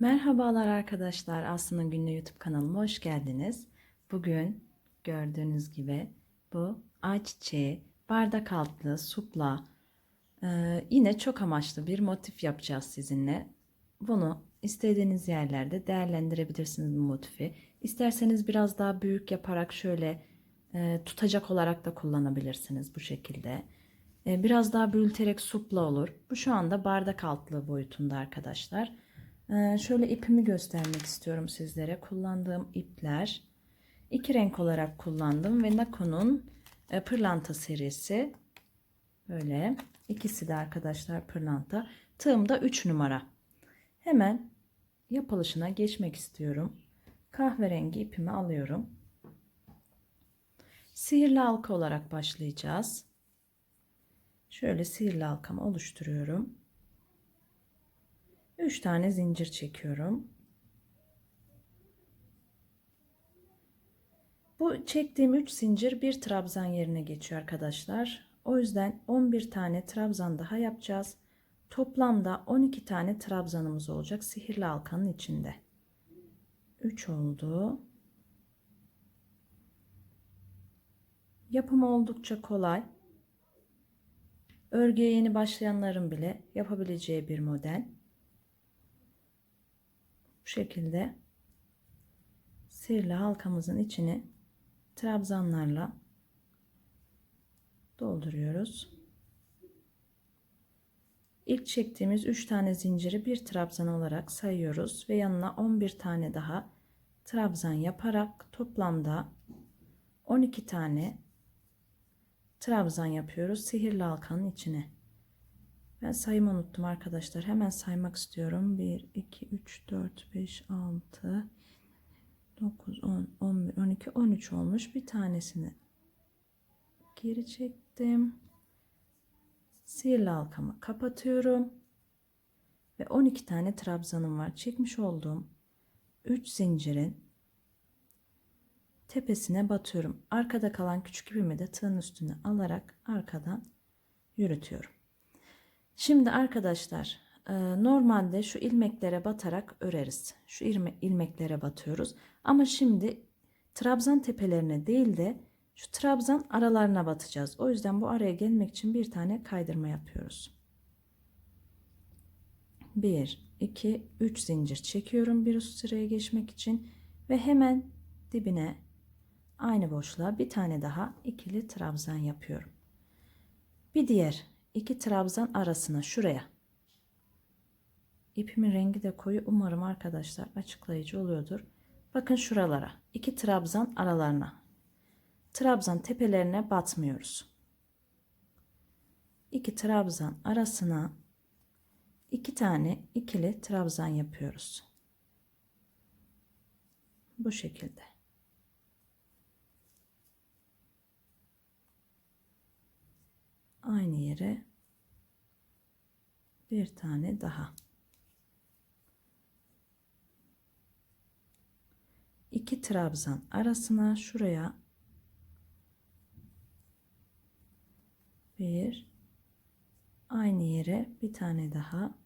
Merhabalar arkadaşlar. Aslı'nın günlüğü YouTube kanalıma hoş geldiniz. Bugün gördüğünüz gibi bu ayçiçeği, bardak altlı, supla, e, yine çok amaçlı bir motif yapacağız sizinle. Bunu istediğiniz yerlerde değerlendirebilirsiniz bu motifi. İsterseniz biraz daha büyük yaparak şöyle e, tutacak olarak da kullanabilirsiniz bu şekilde. E, biraz daha büyüterek supla olur. Bu şu anda bardak altlı boyutunda arkadaşlar. Ee, şöyle ipimi göstermek istiyorum sizlere. Kullandığım ipler iki renk olarak kullandım ve Nako'nun e, pırlanta serisi böyle ikisi de arkadaşlar pırlanta. Tığım da 3 numara. Hemen yapılışına geçmek istiyorum. Kahverengi ipimi alıyorum. Sihirli halka olarak başlayacağız. Şöyle sihirli halkamı oluşturuyorum. 3 tane zincir çekiyorum. Bu çektiğim 3 zincir bir trabzan yerine geçiyor arkadaşlar. O yüzden 11 tane trabzan daha yapacağız. Toplamda 12 tane trabzanımız olacak sihirli halkanın içinde. 3 oldu. Yapımı oldukça kolay. Örgüye yeni başlayanların bile yapabileceği bir model. Bu şekilde sihirli halkamızın içini trabzanlarla dolduruyoruz. İlk çektiğimiz 3 tane zinciri bir trabzan olarak sayıyoruz ve yanına 11 tane daha trabzan yaparak toplamda 12 tane trabzan yapıyoruz sihirli halkanın içine. Ben sayımı unuttum arkadaşlar. Hemen saymak istiyorum. 1, 2, 3, 4, 5, 6, 9, 10, 11, 12, 13 olmuş. Bir tanesini geri çektim. Sihirli halkamı kapatıyorum. Ve 12 tane trabzanım var. Çekmiş olduğum 3 zincirin tepesine batıyorum. Arkada kalan küçük ipimi de tığın üstüne alarak arkadan yürütüyorum. Şimdi arkadaşlar e, normalde şu ilmeklere batarak öreriz. Şu ilmeklere batıyoruz. Ama şimdi trabzan tepelerine değil de şu trabzan aralarına batacağız. O yüzden bu araya gelmek için bir tane kaydırma yapıyoruz. 1, 2, 3 zincir çekiyorum bir üst sıraya geçmek için ve hemen dibine aynı boşluğa bir tane daha ikili trabzan yapıyorum. Bir diğer iki trabzan arasına şuraya. İpimin rengi de koyu. Umarım arkadaşlar açıklayıcı oluyordur. Bakın şuralara. iki trabzan aralarına. Trabzan tepelerine batmıyoruz. İki trabzan arasına iki tane ikili trabzan yapıyoruz. Bu şekilde. Aynı yere bir tane daha iki trabzan arasına şuraya bir aynı yere bir tane daha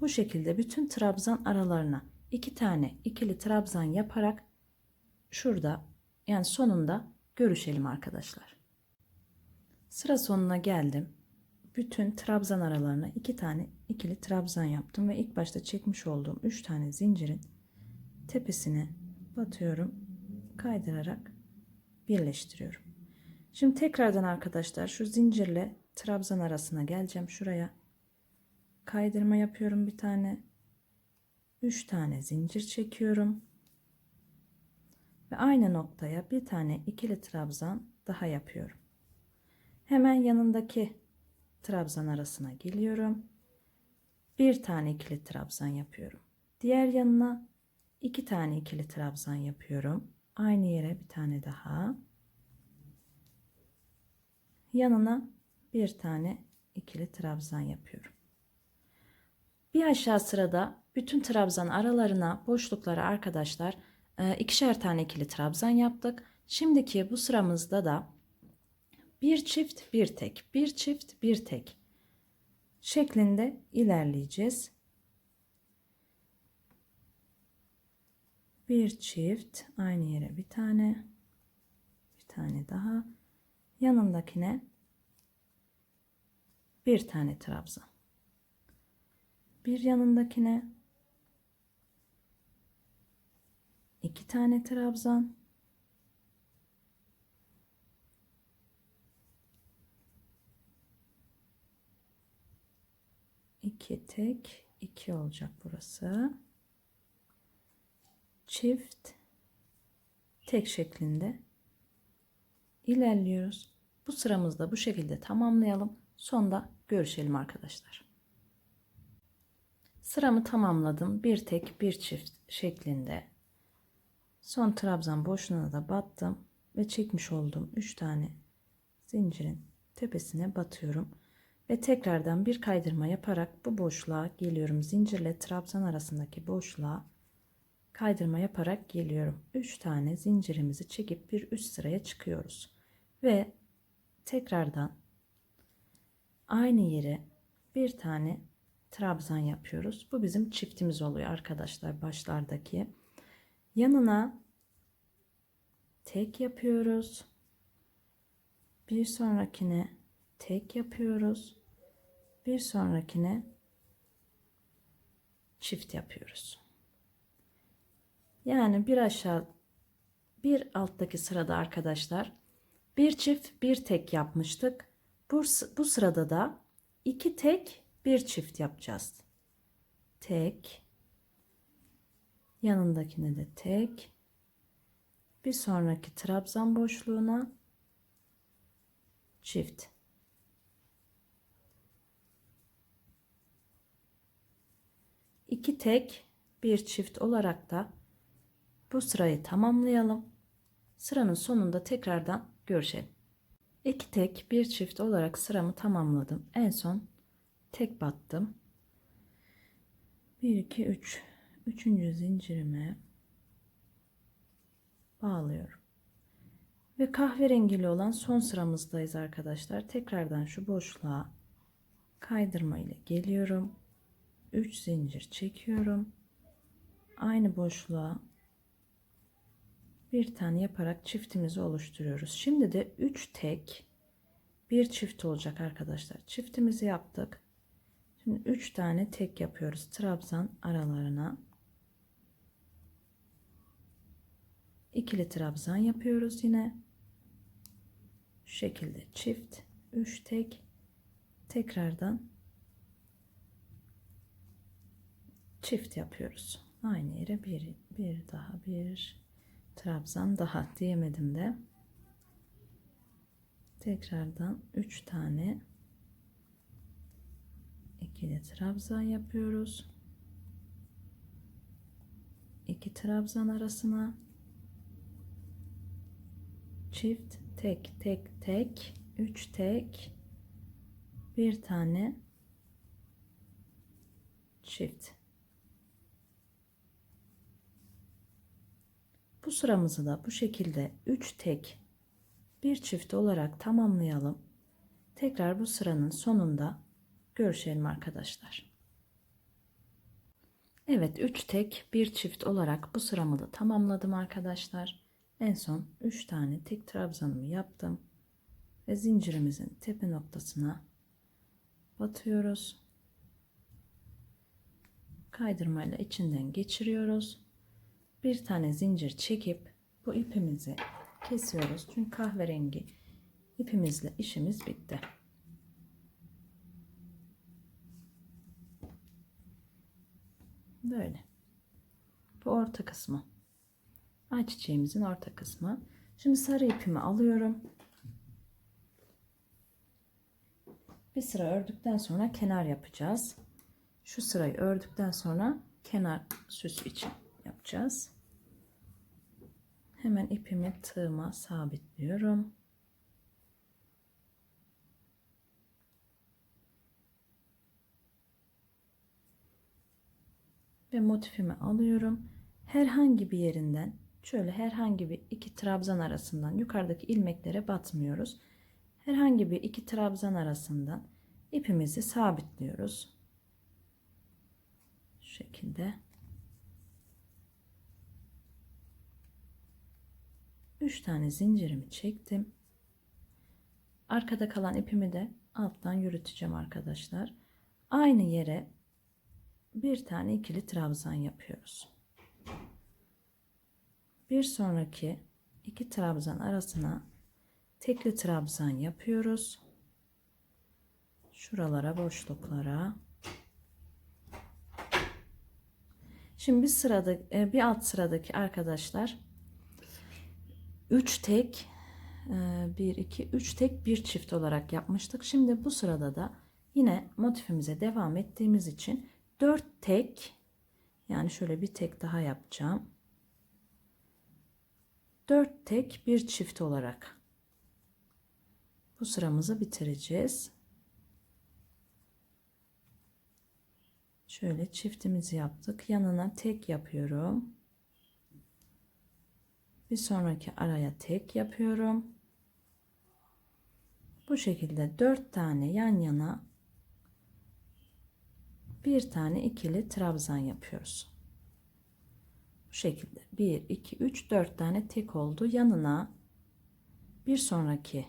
bu şekilde bütün trabzan aralarına iki tane ikili trabzan yaparak şurada yani sonunda görüşelim arkadaşlar. Sıra sonuna geldim. Bütün trabzan aralarına iki tane ikili trabzan yaptım ve ilk başta çekmiş olduğum üç tane zincirin tepesine batıyorum. Kaydırarak birleştiriyorum. Şimdi tekrardan arkadaşlar şu zincirle trabzan arasına geleceğim şuraya. Kaydırma yapıyorum bir tane. Üç tane zincir çekiyorum. Ve aynı noktaya bir tane ikili trabzan daha yapıyorum. Hemen yanındaki trabzan arasına geliyorum. Bir tane ikili trabzan yapıyorum. Diğer yanına iki tane ikili trabzan yapıyorum. Aynı yere bir tane daha. Yanına bir tane ikili trabzan yapıyorum. Bir aşağı sırada bütün trabzan aralarına boşluklara arkadaşlar ikişer tane ikili trabzan yaptık. Şimdiki bu sıramızda da bir çift bir tek bir çift bir tek şeklinde ilerleyeceğiz. Bir çift aynı yere bir tane bir tane daha. Yanındakine bir tane trabzan. Bir yanındakine iki tane trabzan iki tek iki olacak burası. Çift tek şeklinde ilerliyoruz. Bu sıramızda bu şekilde tamamlayalım. Sonda görüşelim arkadaşlar. Sıramı tamamladım. Bir tek bir çift şeklinde. Son trabzan boşluğuna da battım ve çekmiş olduğum 3 tane zincirin tepesine batıyorum ve tekrardan bir kaydırma yaparak bu boşluğa geliyorum. Zincirle trabzan arasındaki boşluğa kaydırma yaparak geliyorum. 3 tane zincirimizi çekip bir üst sıraya çıkıyoruz. Ve tekrardan aynı yere bir tane trabzan yapıyoruz. Bu bizim çiftimiz oluyor arkadaşlar başlardaki. Yanına tek yapıyoruz. Bir sonrakine tek yapıyoruz bir sonrakine çift yapıyoruz. Yani bir aşağı bir alttaki sırada arkadaşlar bir çift bir tek yapmıştık. Bu, bu sırada da iki tek bir çift yapacağız. Tek. Yanındakine de tek. Bir sonraki trabzan boşluğuna çift iki tek bir çift olarak da bu sırayı tamamlayalım sıranın sonunda tekrardan görüşelim iki tek bir çift olarak sıramı tamamladım en son tek battım 1 2 3 üçüncü zincirime bağlıyorum. Ve kahverengili olan son sıramızdayız arkadaşlar. Tekrardan şu boşluğa kaydırma ile geliyorum. 3 zincir çekiyorum. Aynı boşluğa bir tane yaparak çiftimizi oluşturuyoruz. Şimdi de 3 tek bir çift olacak arkadaşlar. Çiftimizi yaptık. Şimdi 3 tane tek yapıyoruz trabzan aralarına. ikili trabzan yapıyoruz yine. Şu şekilde çift, 3 tek tekrardan çift yapıyoruz. Aynı yere bir, bir daha bir trabzan daha diyemedim de tekrardan 3 tane ikili trabzan yapıyoruz. 2 trabzan arasına çift tek tek tek 3 tek bir tane çift bu sıramızı da bu şekilde 3 tek bir çift olarak tamamlayalım tekrar bu sıranın sonunda görüşelim arkadaşlar Evet 3 tek bir çift olarak bu sıramı da tamamladım arkadaşlar en son 3 tane tek trabzanımı yaptım ve zincirimizin tepe noktasına batıyoruz. Kaydırmayla içinden geçiriyoruz. Bir tane zincir çekip bu ipimizi kesiyoruz. Çünkü kahverengi ipimizle işimiz bitti. Böyle. Bu orta kısmı ayçiçeğimizin orta kısmı. Şimdi sarı ipimi alıyorum. Bir sıra ördükten sonra kenar yapacağız. Şu sırayı ördükten sonra kenar süsü için yapacağız. Hemen ipimi tığıma sabitliyorum. Ve motifimi alıyorum. Herhangi bir yerinden şöyle herhangi bir iki trabzan arasından yukarıdaki ilmeklere batmıyoruz. Herhangi bir iki trabzan arasından ipimizi sabitliyoruz. Şu şekilde. 3 tane zincirimi çektim. Arkada kalan ipimi de alttan yürüteceğim arkadaşlar. Aynı yere bir tane ikili trabzan yapıyoruz. Bir sonraki iki trabzan arasına tekli trabzan yapıyoruz. Şuralara boşluklara. Şimdi bir sırada e, bir alt sıradaki arkadaşlar 3 tek 1 2 3 tek bir çift olarak yapmıştık. Şimdi bu sırada da yine motifimize devam ettiğimiz için 4 tek yani şöyle bir tek daha yapacağım. 4 tek bir çift olarak bu sıramızı bitireceğiz. Şöyle çiftimizi yaptık. Yanına tek yapıyorum. Bir sonraki araya tek yapıyorum. Bu şekilde 4 tane yan yana bir tane ikili trabzan yapıyoruz. Bu şekilde 1 2 3 4 tane tek oldu. Yanına bir sonraki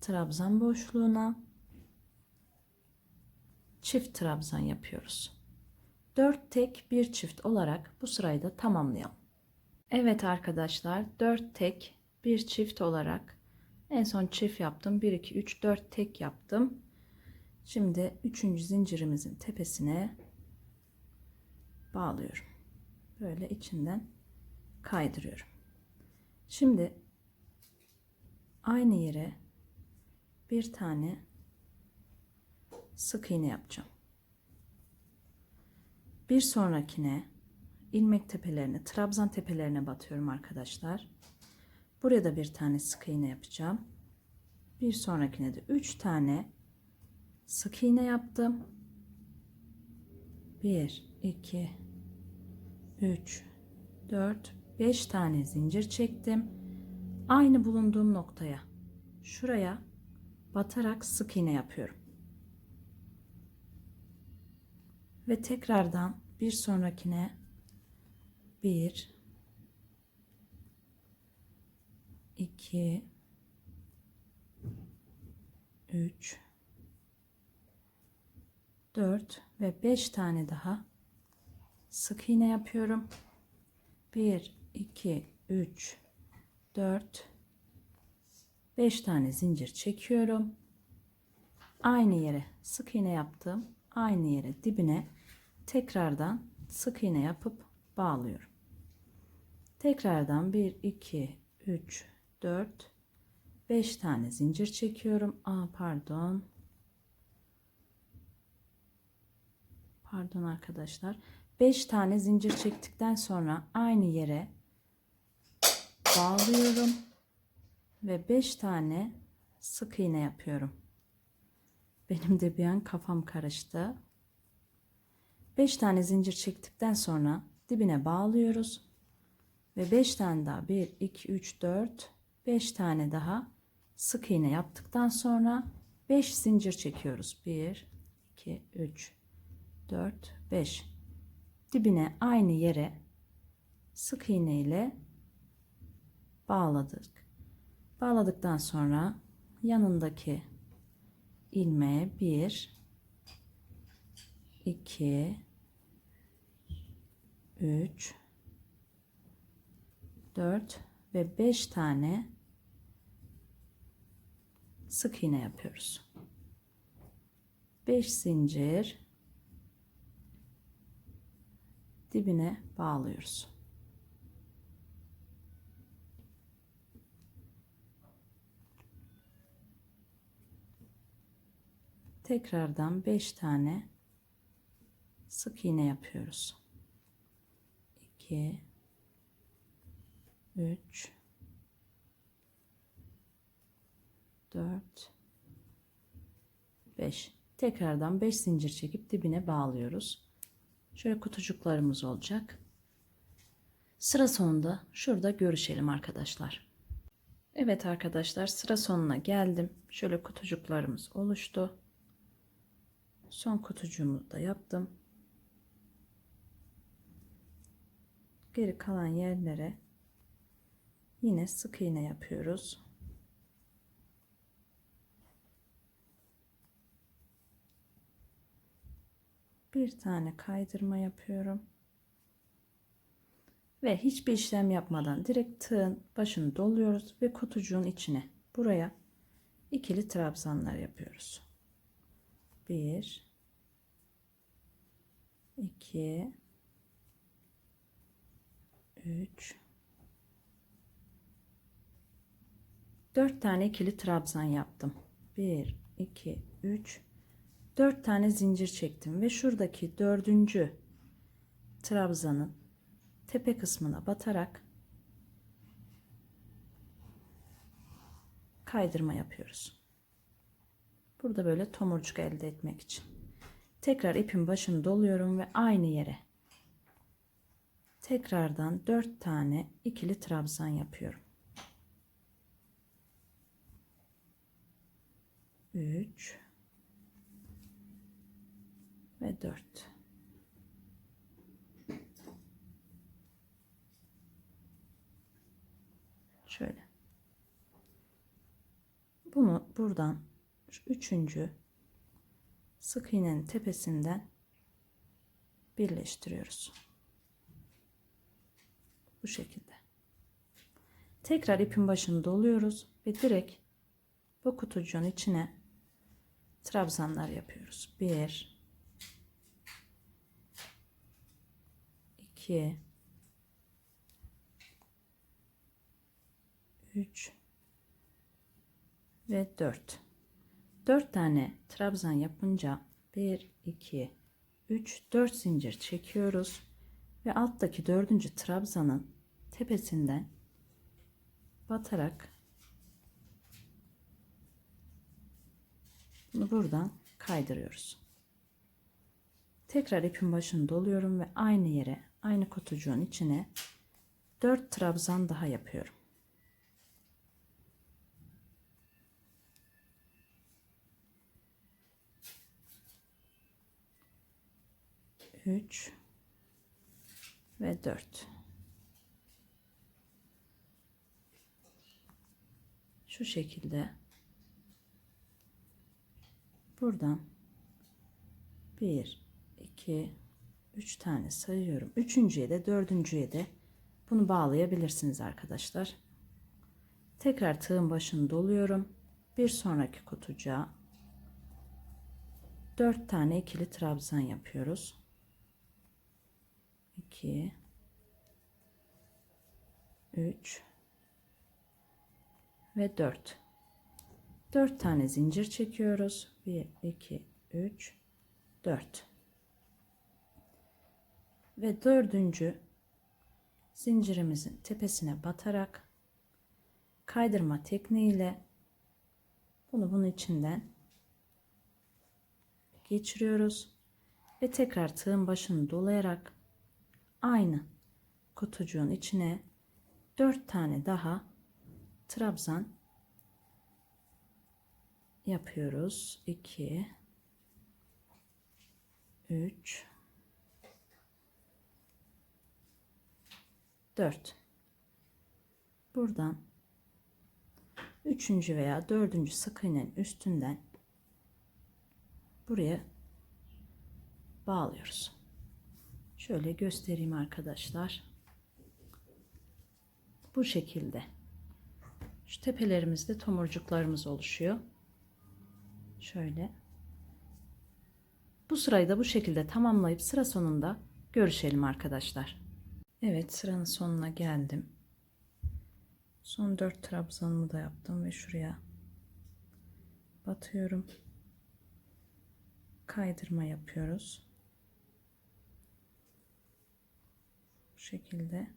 trabzan boşluğuna çift trabzan yapıyoruz. 4 tek bir çift olarak bu sırayı da tamamlayalım. Evet arkadaşlar 4 tek bir çift olarak en son çift yaptım. 1 2 3 4 tek yaptım. Şimdi 3. zincirimizin tepesine bağlıyorum. Böyle içinden kaydırıyorum. Şimdi aynı yere bir tane sık iğne yapacağım. Bir sonrakine ilmek tepelerine, trabzan tepelerine batıyorum arkadaşlar. Buraya da bir tane sık iğne yapacağım. Bir sonrakine de 3 tane sık iğne yaptım. 1 2 3 4 5 tane zincir çektim. Aynı bulunduğum noktaya şuraya batarak sık iğne yapıyorum. Ve tekrardan bir sonrakine 1 2 3 4 ve 5 tane daha sık iğne yapıyorum. 1 2 3 4 5 tane zincir çekiyorum. Aynı yere sık iğne yaptım. Aynı yere dibine tekrardan sık iğne yapıp bağlıyorum. Tekrardan 1 2 3 4 5 tane zincir çekiyorum. Aa pardon. Pardon arkadaşlar. 5 tane zincir çektikten sonra aynı yere bağlıyorum ve 5 tane sık iğne yapıyorum. Benim de bir an kafam karıştı. 5 tane zincir çektikten sonra dibine bağlıyoruz. Ve 5 tane daha 1 2 3 4 5 tane daha sık iğne yaptıktan sonra 5 zincir çekiyoruz. 1 2 3 4 5 dibine aynı yere sık iğne ile bağladık. Bağladıktan sonra yanındaki ilmeğe 1 2 3 4 ve 5 tane sık iğne yapıyoruz. 5 zincir dibine bağlıyoruz. Tekrardan 5 tane sık iğne yapıyoruz. 2 3 4 5 tekrardan 5 zincir çekip dibine bağlıyoruz. Şöyle kutucuklarımız olacak. Sıra sonunda şurada görüşelim arkadaşlar. Evet arkadaşlar sıra sonuna geldim. Şöyle kutucuklarımız oluştu. Son kutucuğumu da yaptım. Geri kalan yerlere yine sık iğne yapıyoruz. Bir tane kaydırma yapıyorum. Ve hiçbir işlem yapmadan direkt tığın başını doluyoruz ve kutucuğun içine buraya ikili trabzanlar yapıyoruz. 1 2 3 4 tane ikili trabzan yaptım. 1 2 3 4 tane zincir çektim ve şuradaki dördüncü trabzanın tepe kısmına batarak kaydırma yapıyoruz. Burada böyle tomurcuk elde etmek için. Tekrar ipin başını doluyorum ve aynı yere tekrardan 4 tane ikili trabzan yapıyorum. 3 ve 4 şöyle. Bunu buradan üçüncü sık iğnenin tepesinden birleştiriyoruz. Bu şekilde. Tekrar ipin başını doluyoruz ve direkt bu kutucuğun içine trabzanlar yapıyoruz. 1 2 3 ve 4 4 tane trabzan yapınca 1 2 3 4 zincir çekiyoruz. Ve alttaki dördüncü trabzanın tepesinden batarak bunu buradan kaydırıyoruz. Tekrar ipin başını doluyorum ve aynı yere, aynı kutucuğun içine 4 trabzan daha yapıyorum. Üç ve dört. Şu şekilde buradan bir 2 3 tane sayıyorum. Üçüncüye de dördüncüye de bunu bağlayabilirsiniz arkadaşlar. Tekrar tığın başını doluyorum. Bir sonraki kutucuğa 4 tane ikili trabzan yapıyoruz. 2 3 ve 4 4 tane zincir çekiyoruz 1 2 3 4 ve dördüncü zincirimizin tepesine batarak kaydırma tekniğiyle bunu bunun içinden geçiriyoruz. Ve tekrar tığın başını dolayarak aynı kutucuğun içine 4 tane daha trabzan yapıyoruz 2 3 4 buradan üçüncü veya dördüncü sık iğnenin üstünden buraya bağlıyoruz. Şöyle göstereyim arkadaşlar. Bu şekilde. Şu tepelerimizde tomurcuklarımız oluşuyor. Şöyle. Bu sırayı da bu şekilde tamamlayıp sıra sonunda görüşelim arkadaşlar. Evet sıranın sonuna geldim. Son 4 trabzanımı da yaptım ve şuraya batıyorum. Kaydırma yapıyoruz. Bu şekilde.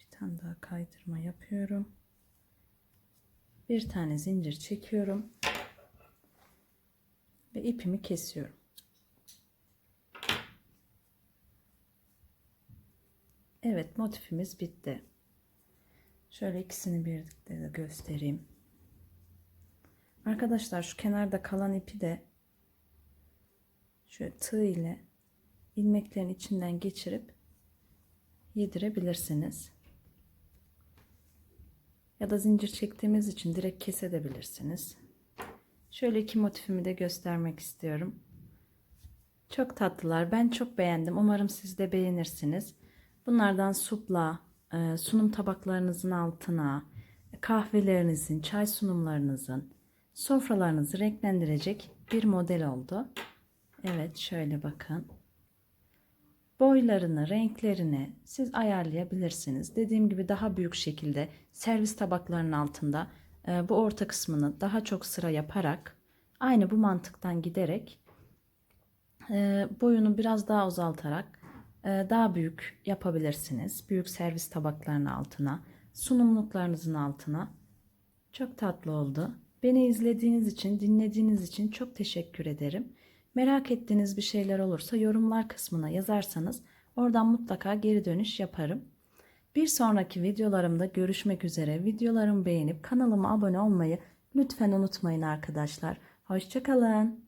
Bir tane daha kaydırma yapıyorum. Bir tane zincir çekiyorum ve ipimi kesiyorum. Evet motifimiz bitti. Şöyle ikisini birlikte de göstereyim. Arkadaşlar şu kenarda kalan ipi de şöyle tığ ile ilmeklerin içinden geçirip yedirebilirsiniz. Ya da zincir çektiğimiz için direkt kesebilirsiniz. Şöyle iki motifimi de göstermek istiyorum. Çok tatlılar. Ben çok beğendim. Umarım siz de beğenirsiniz. Bunlardan supla, e, sunum tabaklarınızın altına, kahvelerinizin, çay sunumlarınızın, sofralarınızı renklendirecek bir model oldu. Evet şöyle bakın. Boylarını, renklerini siz ayarlayabilirsiniz. Dediğim gibi daha büyük şekilde servis tabaklarının altında e, bu orta kısmını daha çok sıra yaparak aynı bu mantıktan giderek e, boyunu biraz daha azaltarak e, daha büyük yapabilirsiniz. Büyük servis tabaklarının altına, sunumluklarınızın altına. Çok tatlı oldu. Beni izlediğiniz için, dinlediğiniz için çok teşekkür ederim. Merak ettiğiniz bir şeyler olursa yorumlar kısmına yazarsanız oradan mutlaka geri dönüş yaparım. Bir sonraki videolarımda görüşmek üzere. Videolarımı beğenip kanalıma abone olmayı lütfen unutmayın arkadaşlar. Hoşçakalın.